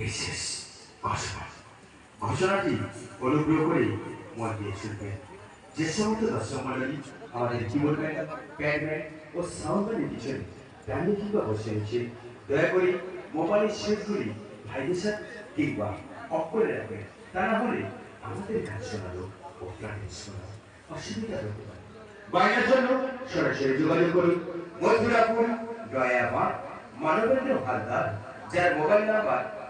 বিশেষ ঘোষণা। ঘোষণাটি অনুগ্রহ করে মন দিয়ে শুনবেন। যে সমস্ত দর্শক মন্ডলী আমাদের কিবোর্ড ম্যান ও সাউন্ড ম্যানের পিছনে দাঁড়িয়ে কিংবা বসে আছে দয়া করে মোবাইলের শেষগুলি ভাইদের সাথে কিংবা অফ করে রাখবেন। তা না হলে আমাদের গান শোনালো ও প্রাণের শোনালো। অসুবিধা হতে পারে। বাইরের জন্য সরাসরি যোগাযোগ করুন। মথুরাপুর দয়াবাদ মানবেন্দ্র হালদার, যার মোবাইল নাম্বার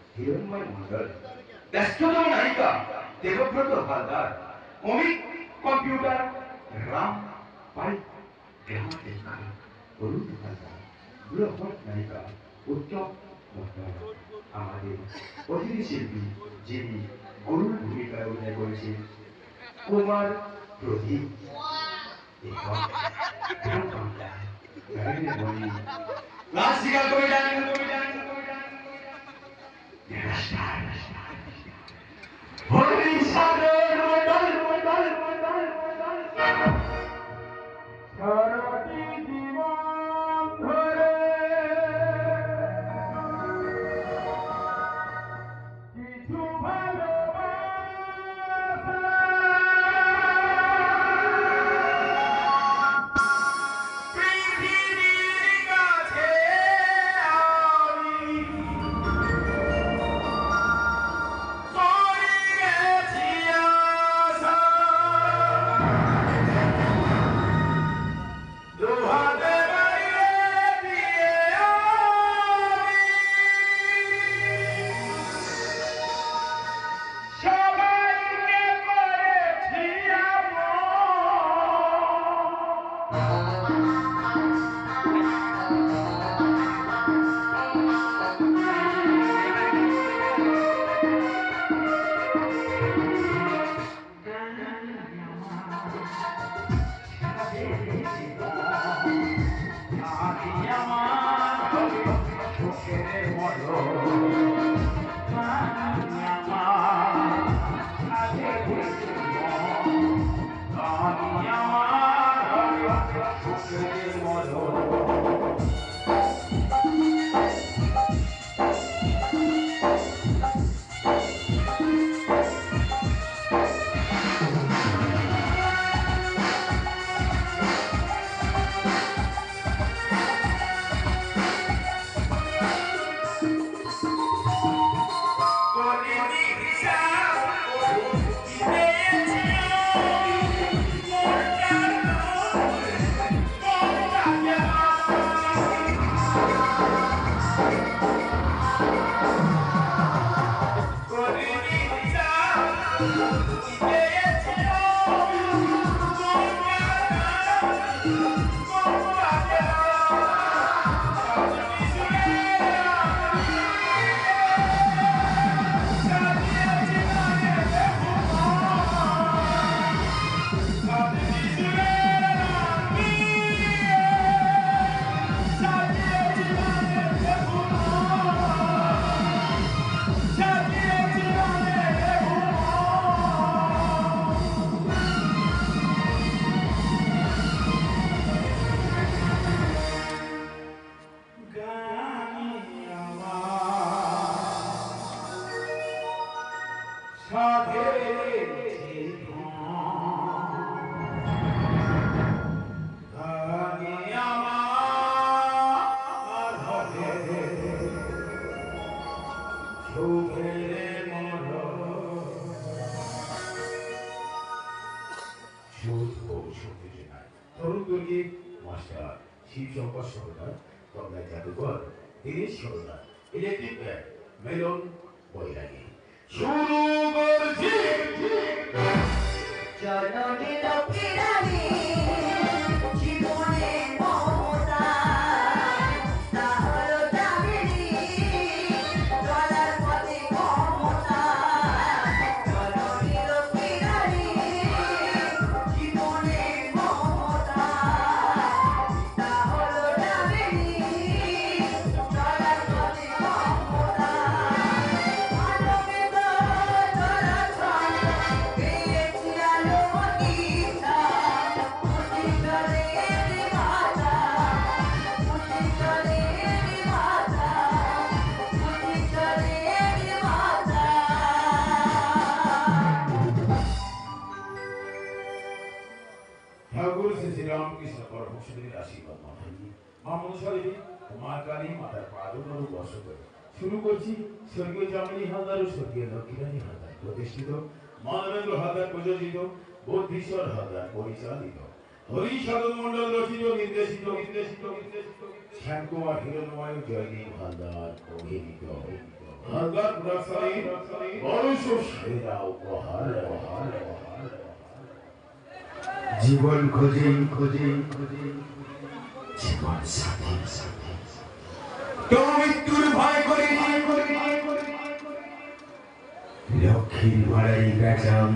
হিরণময় মন্ডল ব্যস্ততম নায়িকা দেবব্রত হালদার কমিক কম্পিউটার রাম পাই অরুণ হালদার বৃহৎ নায়িকা উত্তম মন্ডল আমাদের অতিথি শিল্পী যিনি গরুর ভূমিকায় অভিনয় করেছেন কুমার প্রদীপ লাস্ট সিগার কবি Master Shiv Sarkar Ganga জাদুঘর দীনেশ সরকার ইলেকট্রিক মেলন বৈরাগী শুরু জননী লক্ষ্মীরানী শ্রীরামকৃষ্ণ আশীর্বাদ নিয়ে মা মনসা মা কালী মাতার পাদুনরু বর্ষ করে। শুরু করছি স্বর্গীয় জামিনী হালদার ও স্বর্গীয় লক্ষ্মীরানী হালদার প্রতিষ্ঠিত। মানবেন্দ্র হালদার প্রযোজিত বৌদ্ধীশ্বর হালদার পরিচালিত। হরি মন্ডল রচিত, নির্দেশিত নির্দেশিত শ্যামকুমার হিরণময় জয়দীপ হালদার অভিনীত। হালদার প্রোডাকশনের বরষ সেরা উপহার উপহার উপহার জীবন খোঁজে খোঁজে খুঁজে জীবন সাথে সাথে। কেউ মৃত্যুর ভয় করে লক্ষ্মীর ভয় গাছাম